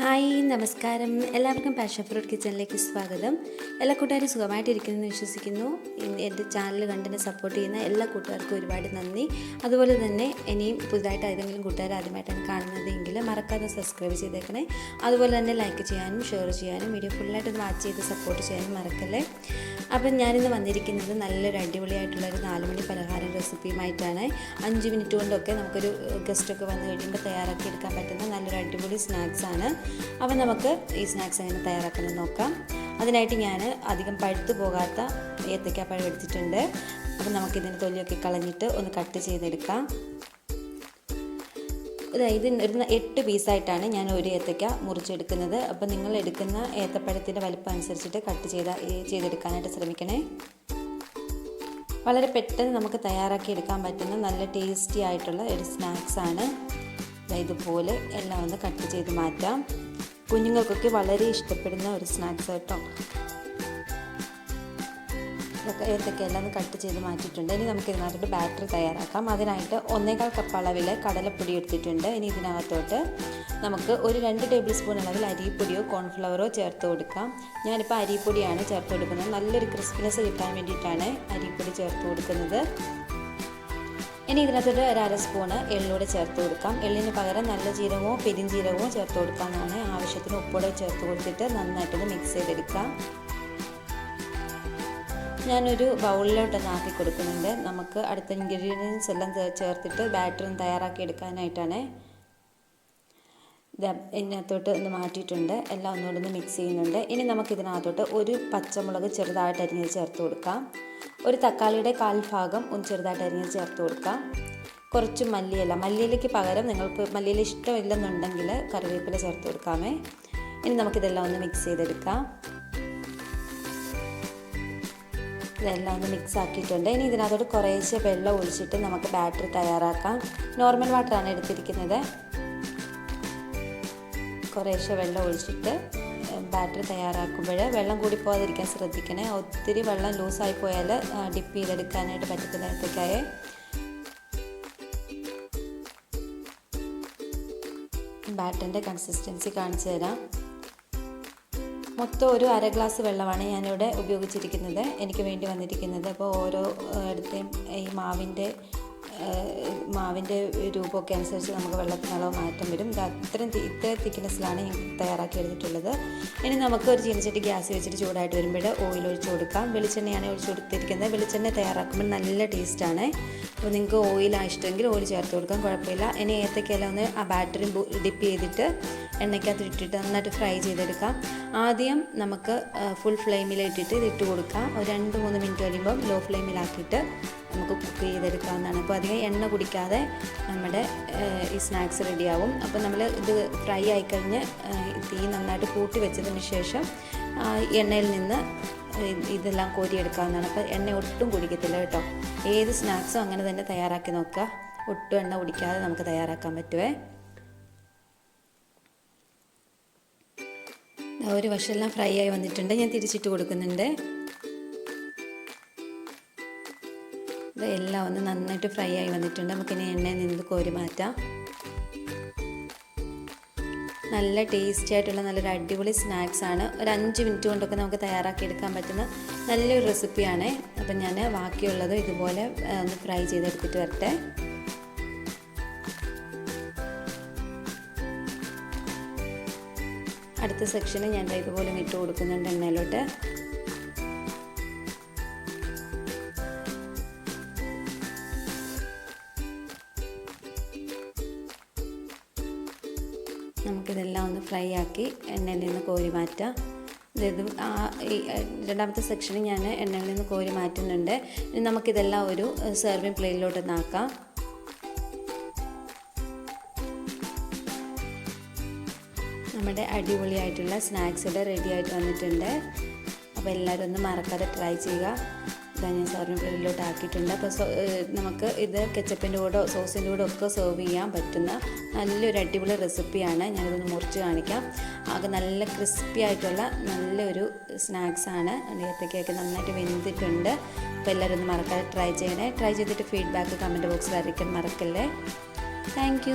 Hi നമസ്കാരം. എല്ലാവർക്കും passion fruit കിച്ചണിലേക്ക് സ്വാഗതം. എല്ലാ കൂട്ടുകാരും സുഖമായിട്ടിരിക്കുന്നെന്ന് വിശ്വസിക്കുന്നു. എന്റെ ചാനൽ കണ്ടിന് സപ്പോർട്ട് ചെയ്യുന്ന എല്ലാ കൂട്ടുകാർക്കും ഒരുപാട് നന്ദി. അതുപോലെ തന്നെ ഇനിയും പുതുതായിട്ട് ഏതെങ്കിലും കൂട്ടുകാർ ആദ്യമായിട്ടാണ് കാണുന്നതെങ്കിൽ മറക്കാതെ സബ്സ്ക്രൈബ് ചെയ്തേക്കണേ. അതുപോലെ തന്നെ ലൈക്ക് ചെയ്യാനും ഷെയർ ചെയ്യാനും വീഡിയോ ഫുള്ളായിട്ട് വാച്ച് ചെയ്ത് സപ്പോർട്ട് ചെയ്യാനും മറക്കല്ലേ? അപ്പം ഞാനിന്ന് വന്നിരിക്കുന്നത് നല്ലൊരു അടിപൊളിയായിട്ടുള്ള ഒരു നാലുമണി പലഹാര റെസിപ്പിയുമായിട്ടാണ്. അഞ്ച് മിനിറ്റ് കൊണ്ടൊക്കെ നമുക്കൊരു ഗസ്റ്റൊക്കെ വന്നു കഴിയുമ്പോൾ തയ്യാറാക്കി എടുക്കാൻ പറ്റുന്ന നല്ലൊരു അടിപൊളി സ്നാക്സാണ് അപ്പം നമുക്ക് ഈ സ്നാക്സ് എങ്ങനെ തയ്യാറാക്കുന്നത് നോക്കാം. അതിനായിട്ട് ഞാൻ അധികം പഴുത്തു പോകാത്ത ഏത്തക്കാപ്പഴം എടുത്തിട്ടുണ്ട്. അപ്പം നമുക്കിതിന്റെ തൊലിയൊക്കെ കളഞ്ഞിട്ട് ഒന്ന് കട്ട് ചെയ്തെടുക്കാം. ഇത് ഒരു എട്ട് പീസായിട്ടാണ് ഞാൻ ഒരു ഏത്തയ്ക്ക മുറിച്ചെടുക്കുന്നത്. അപ്പോൾ നിങ്ങൾ എടുക്കുന്ന ഏത്തപ്പഴത്തിന്റെ വലിപ്പം അനുസരിച്ചിട്ട് കട്ട് ചെയ്ത ചെയ്തെടുക്കാനായിട്ട് ശ്രമിക്കണേ. വളരെ പെട്ടെന്ന് നമുക്ക് തയ്യാറാക്കി എടുക്കാൻ പറ്റുന്ന നല്ല ടേസ്റ്റി ആയിട്ടുള്ള ഒരു സ്നാക്സാണ് ഇതുപോലെ എല്ലാം ഒന്ന് കട്ട് ചെയ്ത് മാറ്റാം. കുഞ്ഞുങ്ങൾക്കൊക്കെ വളരെ ഇഷ്ടപ്പെടുന്ന ഒരു സ്നാക്സ് കേട്ടോ. ഇതൊക്കെ ഏത്തൊക്കെ എല്ലാം ഒന്ന് കട്ട് ചെയ്ത് മാറ്റിയിട്ടുണ്ട്. ഇനി നമുക്ക് ഇതിനകത്തോട്ട് ബാറ്റർ തയ്യാറാക്കാം. അതിനായിട്ട് ഒന്നേകാൽ കപ്പ് അളവിൽ കടലപ്പൊടി എടുത്തിട്ടുണ്ട്. ഇനി ഇതിനകത്തോട്ട് നമുക്ക് ഒരു രണ്ട് ടേബിൾ സ്പൂൺ അളവിൽ അരിപ്പൊടിയോ കോൺഫ്ലവറോ ചേർത്ത് കൊടുക്കാം. ഞാനിപ്പോൾ അരിപ്പൊടിയാണ് ചേർത്ത് കൊടുക്കുന്നത്. നല്ലൊരു ക്രിസ്പിനെസ് കിട്ടാൻ വേണ്ടിയിട്ടാണ് അരിപ്പൊടി ചേർത്ത് കൊടുക്കുന്നത്. ഇനി ഇതിനകത്തോട്ട് ഒരു അര സ്പൂണ് എള്ളൂടെ ചേർത്ത് കൊടുക്കാം. എള്ളിന് പകരം നല്ല ജീരകമോ പെരിഞ്ചീരകമോ ചേർത്ത് കൊടുക്കാമെന്നാണ് ആവശ്യത്തിന് ഉപ്പോടെ ചേർത്ത് കൊടുത്തിട്ട് നന്നായിട്ടൊന്ന് മിക്സ് ചെയ്തെടുക്കാം. ഞാനൊരു ബൗളിലോട്ടൊന്ന് ആക്കി കൊടുക്കുന്നുണ്ട്. നമുക്ക് അടുത്ത ഇൻഗ്രീഡിയൻസ് എല്ലാം ചേർത്തിട്ട് ബാറ്ററും തയ്യാറാക്കി എടുക്കാനായിട്ടാണ്. ഇതിനകത്തോട്ട് ഒന്ന് മാറ്റിയിട്ടുണ്ട്. എല്ലാം ഒന്നുകൂടെ ഒന്ന് മിക്സ് ചെയ്യുന്നുണ്ട്. ഇനി നമുക്ക് ഇതിനകത്തോട്ട് ഒരു പച്ചമുളക് ചെറുതായിട്ട് അരിഞ്ഞ് ചേർത്ത് കൊടുക്കാം. ഒരു തക്കാളിയുടെ കാൽ ഭാഗം ഒന്ന് ചെറുതായിട്ട് അരിഞ്ഞ് ചേർത്ത് കൊടുക്കാം. കുറച്ച് മല്ലിയില. മല്ലിയിലയ്ക്ക് പകരം നിങ്ങൾക്ക് മല്ലിയില ഇഷ്ടമില്ലെന്നുണ്ടെങ്കിൽ കറിവേപ്പില ചേർത്ത് കൊടുക്കാമേ. ഇനി നമുക്കിതെല്ലാം ഒന്ന് മിക്സ് ചെയ്തെടുക്കാം. ഇതെല്ലാം ഒന്ന് മിക്സ് ആക്കിയിട്ടുണ്ട്. ഇനി ഇതിനകത്തോട്ട് കുറേശ്ശെ വെള്ളം ഒഴിച്ചിട്ട് നമുക്ക് ബാറ്ററി തയ്യാറാക്കാം. നോർമൽ വാട്ടറാണ് എടുത്തിരിക്കുന്നത്. കുറേശ്ശെ വെള്ളം ഒഴിച്ചിട്ട് ബാറ്ററി തയ്യാറാക്കുമ്പോൾ വെള്ളം കൂടി പോകാതിരിക്കാൻ ശ്രദ്ധിക്കണേ. ഒത്തിരി വെള്ളം ലൂസായി പോയാൽ ഡിപ്പ് ചെയ്തെടുക്കാനായിട്ട് പറ്റത്തില്ല ഏത്തക്കായെ ബാറ്ററിന്റെ കൺസിസ്റ്റൻസി കാണിച്ചു തരാം. മൊത്തം ഒരു അര ഗ്ലാസ് വെള്ളമാണ് ഞാനിവിടെ ഉപയോഗിച്ചിരിക്കുന്നത്. എനിക്ക് വേണ്ടി വന്നിരിക്കുന്നത്. അപ്പോൾ ഓരോ ഇടത്തെയും ഈ മാവിന്റെ മാവിന്റെ രൂപമൊക്കെ അനുസരിച്ച് നമുക്ക് വെള്ളത്തിനുള്ള മാറ്റം വരും. ഇത് അത്രയും ഇത്ര തിക്നെസ്സിലാണ് ഞാൻ തയ്യാറാക്കി എടുത്തിട്ടുള്ളത്. ഇനി നമുക്ക് ഒരു ചീനച്ചട്ടി ഗ്യാസ് വെച്ചിട്ട് ചൂടായിട്ട് വരുമ്പോൾ ഓയിൽ ഒഴിച്ച് കൊടുക്കാം. വെളിച്ചെണ്ണയാണ് ഒഴിച്ച് കൊടുത്തിരിക്കുന്നത്. വെളിച്ചെണ്ണ തയ്യാറാക്കുമ്പോൾ നല്ല ടേസ്റ്റാണ് അപ്പോൾ നിങ്ങൾക്ക് ഓയിലാണ് ഇഷ്ടമെങ്കിൽ ഓയിൽ ചേർത്ത് കൊടുക്കാം. കുഴപ്പമില്ല. ഇനി ഏത്തക്കയെല്ലാം ഒന്ന് ആ ബാറ്ററി ഡിപ്പ് ചെയ്തിട്ട് എണ്ണയ്ക്കകത്ത് ഇട്ടിട്ട് നന്നായിട്ട് ഫ്രൈ ചെയ്തെടുക്കാം. ആദ്യം നമുക്ക് ഫുൾ ഫ്ലെയിമിലിട്ടിട്ട് ഇത് ഇട്ട് കൊടുക്കാം. ഒരു രണ്ട് മൂന്ന് മിനിറ്റ് കഴിയുമ്പോൾ ലോ ഫ്ലെയിമിലാക്കിയിട്ട് നമുക്ക് കുക്ക് ചെയ്തെടുക്കാവുന്നതാണ്. അപ്പോൾ അധികം എണ്ണ കുടിക്കാതെ നമ്മുടെ ഈ സ്നാക്സ് റെഡിയാവും. അപ്പോൾ നമ്മൾ ഇത് ഫ്രൈ ആയിക്കഴിഞ്ഞ് തീ നന്നായിട്ട് കൂട്ടി വെച്ചതിന് ശേഷം എണ്ണയിൽ നിന്ന് ഇതെല്ലാം കോരിയെടുക്കാവുന്നതാണ്. അപ്പോൾ എണ്ണ ഒട്ടും കുടിക്കത്തില്ല കേട്ടോ. ഏത് സ്നാക്സും അങ്ങനെ തന്നെ തയ്യാറാക്കി നോക്കുക. ഒട്ടും എണ്ണ കുടിക്കാതെ നമുക്ക് തയ്യാറാക്കാൻ പറ്റുമേ ഒരു വശമെല്ലാം ഫ്രൈ ആയി വന്നിട്ടുണ്ട്. ഞാൻ തിരിച്ചിട്ട് കൊടുക്കുന്നുണ്ട്. എല്ലാം ഒന്ന് നന്നായിട്ട് ഫ്രൈ ആയി വന്നിട്ടുണ്ട്. നമുക്കിനി എണ്ണയിൽ നിന്ന് കോരി മാറ്റാം. നല്ല ടേസ്റ്റി ആയിട്ടുള്ള നല്ലൊരു അടിപൊളി സ്നാക്സ് ആണ്. ഒരു അഞ്ച് മിനിറ്റ് കൊണ്ടൊക്കെ നമുക്ക് തയ്യാറാക്കി എടുക്കാൻ പറ്റുന്ന നല്ലൊരു റെസിപ്പിയാണ് അപ്പം ഞാൻ ബാക്കിയുള്ളത് ഇതുപോലെ ഒന്ന് ഫ്രൈ ചെയ്തെടുത്തിട്ട് വരട്ടെ. അടുത്ത സെക്ഷന് ഞാൻ ഇതുപോലെ ഇട്ട് കൊടുക്കുന്നുണ്ട് എണ്ണയിലോട്ട്. നമുക്കിതെല്ലാം ഒന്ന് ഫ്രൈ ആക്കി എണ്ണയിൽ നിന്ന് കോരി മാറ്റാം. ഇത് ആ രണ്ടാമത്തെ സെക്ഷനിൽ ഞാൻ എണ്ണയിൽ നിന്ന് കോരി മാറ്റുന്നുണ്ട്. ഇനി നമുക്കിതെല്ലാം ഒരു സെർവിങ് പ്ലേറ്റിലോട്ട് നാക്കാം നമ്മുടെ അടിപൊളിയായിട്ടുള്ള സ്നാക്സ് ഇവിടെ റെഡി ആയിട്ട് വന്നിട്ടുണ്ട്. അപ്പോൾ എല്ലാവരും ഒന്ന് മറക്കാതെ ട്രൈ ചെയ്യുക. ഇതാ ഞാൻ സെർവിങ് പ്ലേറ്റിലോട്ട് ആക്കിയിട്ടുണ്ട്. അപ്പോൾ നമുക്ക് ഇത് കെച്ചപ്പിന്റെ കൂടെ സോസിന്റെ കൂടെ ഒക്കെ സെർവ് ചെയ്യാൻ പറ്റുന്ന നല്ലൊരു അടിപൊളി റെസിപ്പിയാണ് ഞാനിതൊന്ന് മുറിച്ച് കാണിക്കാം. ആകെ നല്ല ക്രിസ്പി ആയിട്ടുള്ള നല്ലൊരു സ്നാക്സാണ് ഏത്തക്കയൊക്കെ നന്നായിട്ട് വെന്തിട്ടുണ്ട്. അപ്പോൾ എല്ലാവരും ഒന്ന് മറക്കാതെ ട്രൈ ചെയ്യണേ. ട്രൈ ചെയ്തിട്ട് ഫീഡ്ബാക്ക് കമന്റ് ബോക്സിൽ അറിയിക്കാൻ മറക്കല്ലേ. താങ്ക്